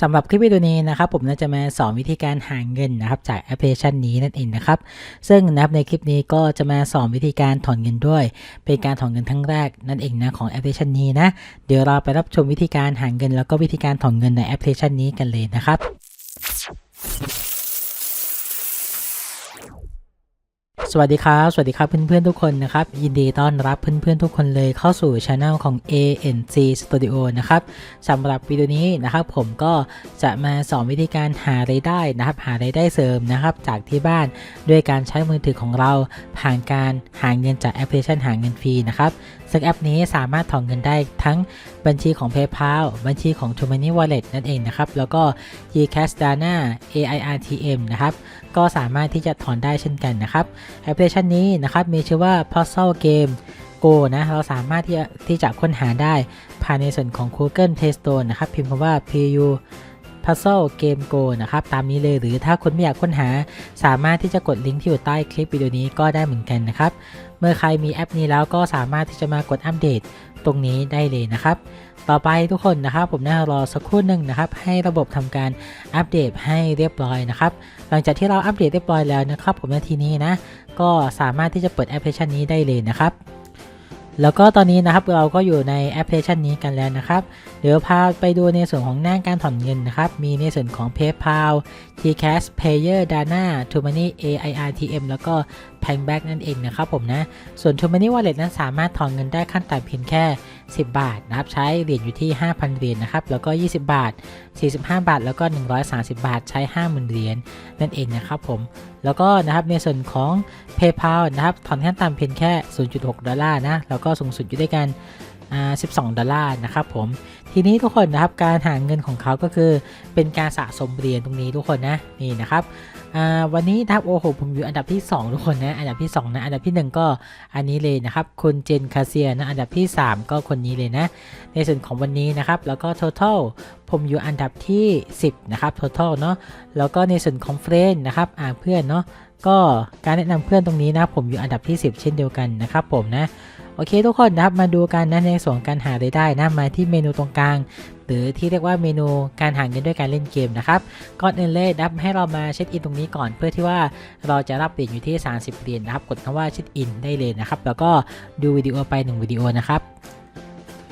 สำหรับคลิปวิดีโอนี้นะครับผมจะมาสอนวิธีการหาเงินนะครับจากแอปพลิเคชันนี้นั่นเองนะครับซึ่งนะครับในคลิปนี้ก็จะมาสอนวิธีการถอนเงินด้วย เป็นการถอนเงินครั้งแรกนั่นเองนะของแอปพลิเคชันนี้นะเดี๋ยวเราไปรับชมวิธีการหาเงิน แล้วก็วิธีการถอนเงินในแอปพลิเคชันนี้กันเลยนะครับ สวัสดีครับ สวัสดีครับเพื่อนๆทุกคนนะครับ ยินดีต้อนรับเพื่อนๆทุกคนเลยเข้าสู่ช anel ของ ANC Studio นะครับสำหรับวิดีโอนี้นะครับผมก็จะมาสอนวิธีการหารายได้นะครับ หารายได้เสริมนะครับ จากที่บ้านด้วยการใช้มือถือของเราผ่านการหาเงินจากแอปพลิเคชันหาเงินฟรีนะครับซึ่งแอปนี้สามารถถอนเงินได้ทั้งบัญชีของ PayPal บัญชีของ t o m o n e y Wallet นั่นเองนะครับ แล้วก็ Gcash Dana AIRTM นะครับ ก็สามารถที่จะถอนได้เช่นกันนะครับ แอปพลิเคชันนี้นะครับมีชื่อว่า Puzzle Game Go นะ เราสามารถที่จะที่จะค้นหาได้ภายในส่วนของ Google Play Store นะครับ พิมพ์คำว่า PU Puzzle Game Go นะครับ ตามนี้เลยหรือถ้าคุณไม่อยากค้นหา สามารถที่จะกดลิงก์ที่อยู่ใต้คลิปวิดีโอนี้ก็ได้เหมือนกันนะครับ เมื่อใครมีแอปนี้แล้วก็สามารถที่จะมากดอัปเดตตรงนี้ได้เลยนะครับ ต่อไปทุกคนนะครับผมน่ารอสักครู่หนึ่งนะครับ ให้ระบบทำการอัปเดตให้เรียบร้อยนะครับ หลังจากที่เราอัปเดตเรียบร้อยแล้วนะครับ ผมนาทีนี้นะ ก็สามารถที่จะเปิดแอปพลิเคชันนี้ได้เลยนะครับ แล้วก็ตอนนี้นะครับเราก็อยู่ในแอปพลิเคชันนี้กันแล้วนะครับ เดี๋ยวพาไปดูในส่วนของหน้าการถอนเงินนะครับ มีในส่วนของ PayPal Tcash Payer Dana t o m o n e y AIRTM แล้วก็ Payback นั่นเองนะครับผมนะ ส่วน t o m o n e y Wallet นั้นสามารถถอนเงินได้ขั้นต่ำเพียงแค่ 10 บาทนะครับใช้เหรียญอยู่ที่ 5,000 เหรียญนะครับแล้วก็ 20 บาท 45 บาท แล้วก็ 130 บาท ใช้ 50,000 เหรียญนั่นเองนะครับผมแล้วก็นะครับในส่วนของ PayPal นะครับถอนขั้นต่ำเพียงแค่ 0.6 ดอลลาร์นะแล้วก็สูงสุดอยู่ด้วยกัน 12 ดอลลาร์นะครับผมทีนี้ทุกคนนะครับการหาเงินของเขาก็คือเป็นการสะสมเหรียญตรงนี้ทุกคนนะนี่นะครับวันนี้นะครับโอ้โหผมอยู่อันดับที่ 2 ทุกคนนะอันดับที่ 2 นะอันดับที่ 1 ก็อันนี้เลยนะครับคุณเจนคาเซียนะอันดับที่ 3 ก็คนนี้เลยนะ ในส่วนของวันนี้นะครับแล้วก็ total ผมอยู่อันดับที่ 10 นะครับ total เนาะแล้วก็ในส่วนของเฟรนนะครับอ่าเพื่อนเนาะก็การแนะนำเพื่อนตรงนี้นะผมอยู่อันดับที่ 10 เช่นเดียวกันนะครับผมนะ โอเคทุกคนนะครับมาดูกันนะในส่วนการหารายได้นะมาที่เมนูตรงกลาง หรือที่เรียกว่าเมนูการหาเงินด้วยการเล่นเกมนะครับก่อนอื่นเลยนะครับให้เรามาเช็คอินตรงนี้ก่อนเพื่อที่ว่าเราจะรับเหรียญอยู่ที่ 30เหรียญนะครับกดคำว่าเช็คอินได้เลยนะครับแล้วก็ดูวิดีโอไป 1วิดีโอนะครับ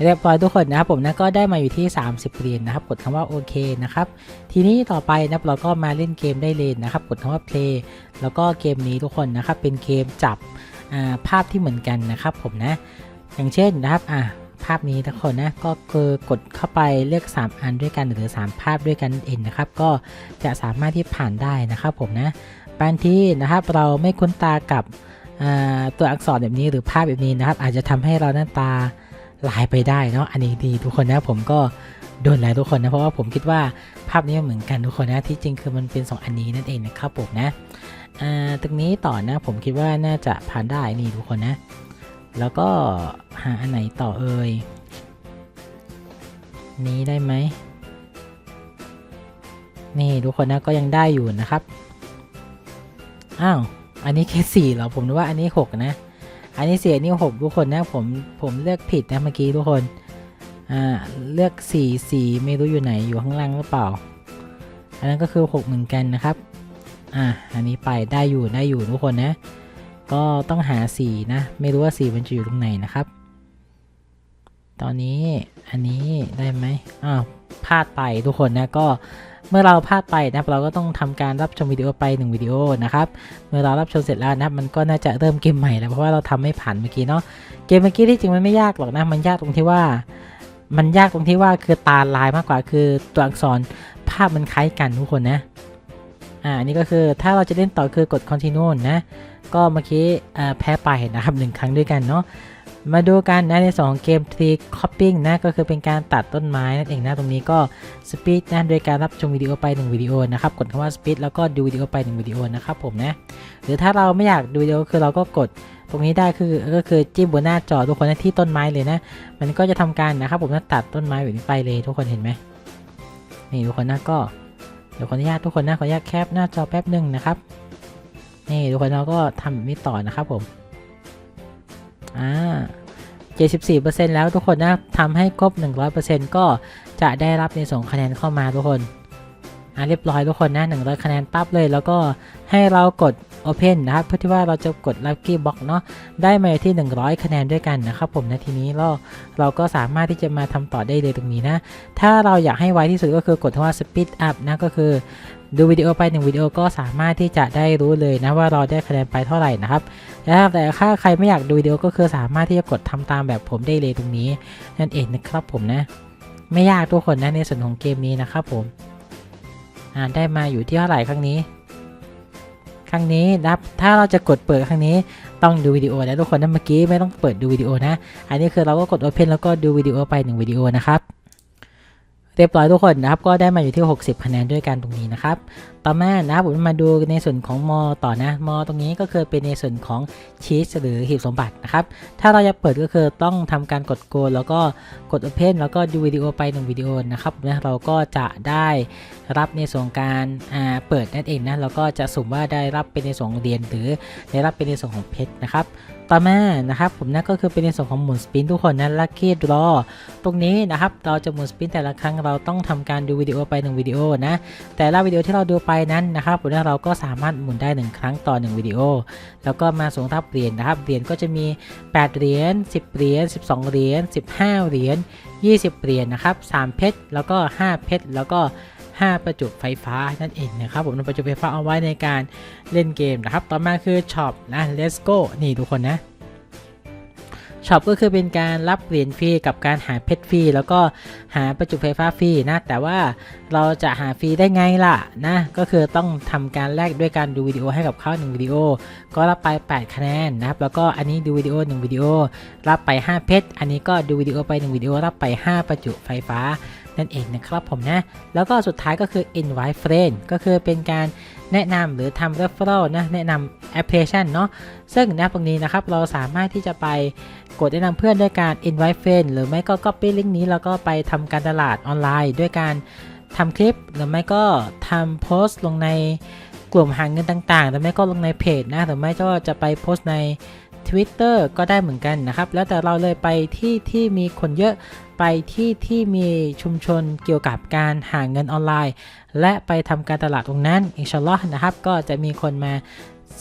เรียบร้อยทุกคนนะครับผมนะก็ได้มาอยู่ที่ 30เหรียญนะครับกดคำว่าโอเคนะครับทีนี้ต่อไปนะครับเราก็มาเล่นเกมได้เลยนะครับกดคำว่า play แล้วก็เกมนี้ทุกคนนะครับเป็นเกมจับ ภาพที่เหมือนกันนะครับผมนะ อย่างเช่นนะครับอ่าภาพนี้ทุกคนนะก็คือกดเข้าไปเลือก 3 อันด้วยกันหรือ 3 ภาพด้วยกันเองนะครับ ก็จะสามารถที่ผ่านได้นะครับผมนะบางทีนะครับเราไม่คุ้นตากับตัวอักษรแบบนี้หรือภาพแบบนี้นะครับ อาจจะทำให้เราหน้าตาลายไปได้เนาะอันนี้ดีทุกคนนะผมก็ โดนแล้วทุกคนนะ เพราะว่าผมคิดว่าภาพนี้เหมือนกันทุกคนนะที่จริงคือมันเป็น 2 อันนี้นั่นเองนะครับผมนะอ่าตรงนี้ต่อนะผมคิดว่าน่าจะผ่านได้นี่ทุกคนนะ แล้วก็หาอันไหนต่อเอ่ยนี้ได้ไหมนี่ทุกคนนะก็ยังได้อยู่นะครับอ้าวอันนี้แค่สี่เหรอผมนึกว่าอันนี้หกนะ อันนี้เสียนี่หกทุกคนนะผมผมเลือกผิดนะเมื่อกี้ทุกคน อ่าเลือกสีสีไม่รู้อยู่ไหนอยู่ข้างล่างหรือเปล่า อันนั้นก็คือหกเหมือนกันนะครับอะอันนี้ไปได้อยู่ได้อยู่ทุกคนนะ ก็ต้องหาสีนะไม่รู้ว่าสีมันจะอยู่ตรงไหนนะครับ ตอนนี้อันนี้ได้ไหมอ้าวพลาดไปทุกคนนะก็เมื่อเราพลาดไปนะเราก็ต้องทำการรับชมวิดีโอไป1วิดีโอนะครับเมื่อเรารับชมเสร็จแล้วนะมันก็น่าจะเริ่มเกมใหม่แล้วเพราะว่าเราทำไม่ผ่านเมื่อกี้เนาะเกมเมื่อกี้ที่จริงมันไม่ยากหรอกนะมันยากตรงที่ว่า มันยากตรงที่ว่าคือตาลายมากกว่าคือตัวอักษรภาพมันคล้ายกันทุกคนนะอ่านนี้ก็คือถ้าเราจะเล่นต่อคือกด continue นะก็เมื่อกี้แพ้ไปนะครับหนึ่งครั้งด้วยกันเนาะมาดูกันนะในสองเกม tree cropping นะก็คือเป็นการตัดต้นไม้นั่นเองนะตรงนี้ก็ speed นะโดยการรับชมวิดีโอไป1วิดีโอนะครับกดคำว่า speed แล้วก็ดูวิดีโอไป1วิดีโอนะครับผมนะหรือถ้าเราไม่อยากดูวิดีโอคือเราก็กด ตรงนี้ได้คือก็คือจิ้มบนหน้าจอทุกคนที่ต้นไม้เลยนะ มันก็จะทำการนะครับผมนะตัดต้นไม้แบบนี้ไปเลยทุกคนเห็นไหมนี่ทุกคนนะก็เดี๋ยวขออนุญาตทุกคนนะขออนุญาตแคปหน้าจอแป๊บหนึ่งนะครับนี่ทุกคนเราก็ทำแบบนี้ต่อนะครับผมอ่า74%แล้วทุกคนนะทำให้ครบ 100%ก็จะได้รับในส่งคะแนนเข้ามาทุกคนอะเรียบร้อยทุกคนนะ100 คะแนนปั๊บเลย แล้วก็ให้เรากด Open นะครับเพื่อที่ว่าเราจะกด Lucky Box เนาะได้มาที่ 100 คะแนนด้วยกันนะครับผมนะทีนี้เราเราก็สามารถที่จะมาทำต่อได้เลยตรงนี้นะ ถ้าเราอยากให้ไวที่สุดก็คือกดคำว่า Speed Up นะก็คือดูวิดีโอไปหนึ่งวิดีโอก็สามารถที่จะได้รู้เลยนะว่าเราได้คะแนนไปเท่าไหร่นะครับแต่ถ้าใครไม่อยากดูวิดีโอก็คือสามารถที่จะกดทำตามแบบผมได้เลยตรงนี้ นั่นเองนะครับผมนะ ไม่ยากทุกคนนะในส่วนของเกมนี้นะครับผมอ่าได้มาอยู่ที่เท่าไหร่ครั้งนี้ รั้งนี้นะครับถ้าเราจะกดเปิดครั้งนี้ต้องดูวิดีโอนะทุกคนนะเมื่อกี้ไม่ต้องเปิดดูวิดีโอนะ อันนี้คือเราก็กด Open แล้วก็ดูวิดีโอไปหนึ่งวิดีโอนะครับ เรียบร้อยทุกคนนะครับ ก็ได้มาอยู่ที่ 60 คะแนนด้วยกันตรงนี้นะครับ ต่อมานะครับผมมาดูในส่วนของมอต่อนะ มอตรงนี้ก็คือเป็นในส่วนของชีสหรือหีบสมบัตินะครับ ถ้าเราจะเปิดก็คือต้องทำการกดโกนแล้วก็กด Open แล้วก็ดูวิดีโอไปหนึ่งวิดีโอนะครับนะเราก็จะได้รับในส่วนของการอ่าเปิดนั่นเองนะเราก็จะสุ่มว่าได้รับเป็นในส่วนของเหรียญหรือได้รับเป็นในส่วนของเพชรนะครับต่อมานะครับผมนั่นก็คือเป็นในส่วนของหมุนสปินทุกคนนะลัคกี้ดรอตรงนี้นะครับเราจะหมุนสปินแต่ละครั้งเราต้องทำการดูวิดีโอไปหนึ่งวิดีโอนะ แต่ละวิดีโอที่เราดูไปนั้นนะครับผมเราก็สามารถหมุนได้ 1 ครั้งต่อ 1 วิดีโอ แล้วก็มาสูงทับเหรียญนะครับ เหรียญก็จะมี 8 เหรียญ 10 เหรียญ 12 เหรียญ 15 เหรียญ 20 เหรียญนะครับ 3 เพชร แล้วก็ 5 เพชร แล้วก็5 ประจุไฟฟ้านั่นเองนะครับผมนำประจุไฟฟ้าเอาไว้ในการเล่นเกมนะครับ ต่อมาคือช็อปนะ let's go นี่ทุกคนนะ ช็อปก็คือเป็นการรับเหรียญฟรีกับการหาเพชรฟรีแล้วก็หาประจุไฟฟ้าฟรีนะแต่ว่าเราจะหาฟรีได้ไงล่ะนะก็คือต้องทำการแลกด้วยการดูวิดีโอให้กับเขา1วิดีโอ ก็รับไป 8 คะแนนนะครับแล้วก็อันนี้ดูวิดีโอ1วิดีโอรับไป 5 เพชรอันนี้ก็ดูวิดีโอไป 1วิดีโอรับไป 5 ประจุไฟฟ้า นั่นเองนะครับผมนะ แล้วก็สุดท้ายก็คือ invite friend ก็คือเป็นการแนะนำหรือทำ referral นะแนะนำแอปพลิเคชันเนาะซึ่งนะตรงนี้นะครับเราสามารถที่จะไปกดแนะนำเพื่อนด้วยการ invite friend หรือไม่ก็ copy link นี้แล้วก็ไปทำการตลาดออนไลน์ ด้วยการทำคลิป หรือไม่ก็ทำโพสต์ลงในกลุ่มหาเงินต่างๆ หรือไม่ก็ลงในเพจนะหรือไม่ก็จะไปโพสต์ใน Twitter ก็ได้เหมือนกันนะครับ แล้วแต่เราเลยไปที่ที่มีคนเยอะไปที่ที่มีชุมชนเกี่ยวกับการหาเงินออนไลน์ และไปทำการตลาดตรงนั้นอินชาลอฮ์นะครับ ก็จะมีคนมา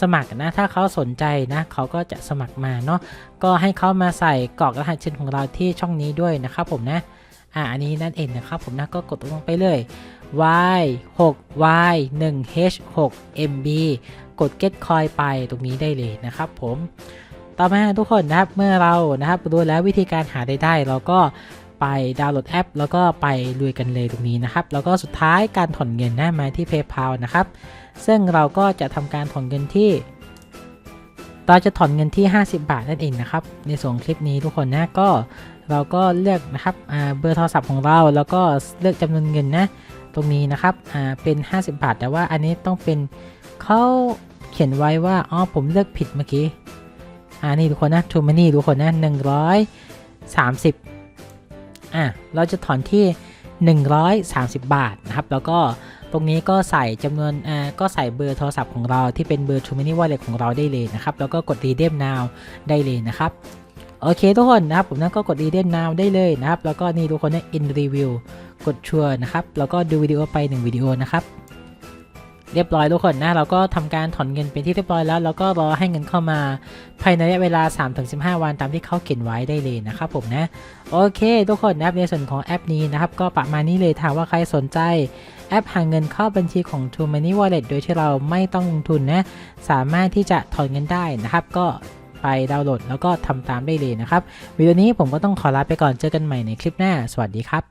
สมัครนะถ้าเขาสนใจนะเขาก็จะสมัครมาเนาะก็ให้เขามาใส่กรอกรหัสเชนของเราที่ช่องนี้ด้วยนะครับผมนะอ่าอันนี้นั่นเองนะครับผมนะก็กดลงไปเลย y 6 y 1 h 6 mb กด get coin ไปตรงนี้ได้เลยนะครับผม ต่อมาทุกคนนะครับเมื่อเรานะครับรู้แล้ววิธีการหารายได้เราก็ไปดาวน์โหลดแอป แล้วก็ไปลุยกันเลยตรงนี้นะครับ แล้วก็สุดท้ายการถอนเงินนะมาที่ PayPal นะครับ ซึ่งเราก็จะทำการถอนเงินที่เราจะถอนเงินที่ 50 บาทนั่นเองนะครับ ในส่วนของคลิปนี้ทุกคนนะก็เราก็เลือกนะครับเบอร์โทรศัพท์ของเราแล้วก็เลือกจำนวนเงินนะตรงนี้นะครับเป็น 50 บาท แต่ว่าอันนี้ต้องเป็นเขาเขียนไว้ว่าอ๋อผมเลือกผิดเมื่อกี้ อ่านี่ทุกคนนะทูมานี่ทุกคนนะหนึ่งร้อยสามสิบอะเราจะถอนที่ 130 บาทนะครับแล้วก็ตรงนี้ก็ใส่จำนวนอ่าก็ใส่เบอร์โทรศัพท์ของเราที่เป็นเบอร์ t ูมานี่วอลเล็ตของเราได้เลยนะครับแล้วก็กด redeem now ได้เลยนะครับโอเคทุกคนนะครับผมนั้นก็กด redeem now ได้เลยนะครับแล้วก็นี่ทุกคนเนี่ย in review กดชัวร์นะครับแล้วก็ดูวิดีโอไป 1 วิดีโอนะครับ เรียบร้อยทุกคนนะ เราก็ทำการถอนเงินเป็นที่เรียบร้อยแล้ว แล้วก็รอให้เงินเข้ามาภายในระยะเวลา 3-15 วันตามที่เขาเขียนไว้ได้เลยนะครับผมนะ โอเค ทุกคนนะในส่วนของแอปนี้นะครับ ก็ประมาณนี้เลยถามว่าใครสนใจแอปหาเงินเข้าบัญชีของ True Money Wallet โดยที่เราไม่ต้องลงทุนนะ สามารถที่จะถอนเงินได้นะครับ ก็ไปดาวน์โหลดแล้วก็ทำตามได้เลยนะครับ วิดีโอนี้ผมก็ต้องขอลาไปก่อนเจอกันใหม่ในคลิปหน้า สวัสดีครับ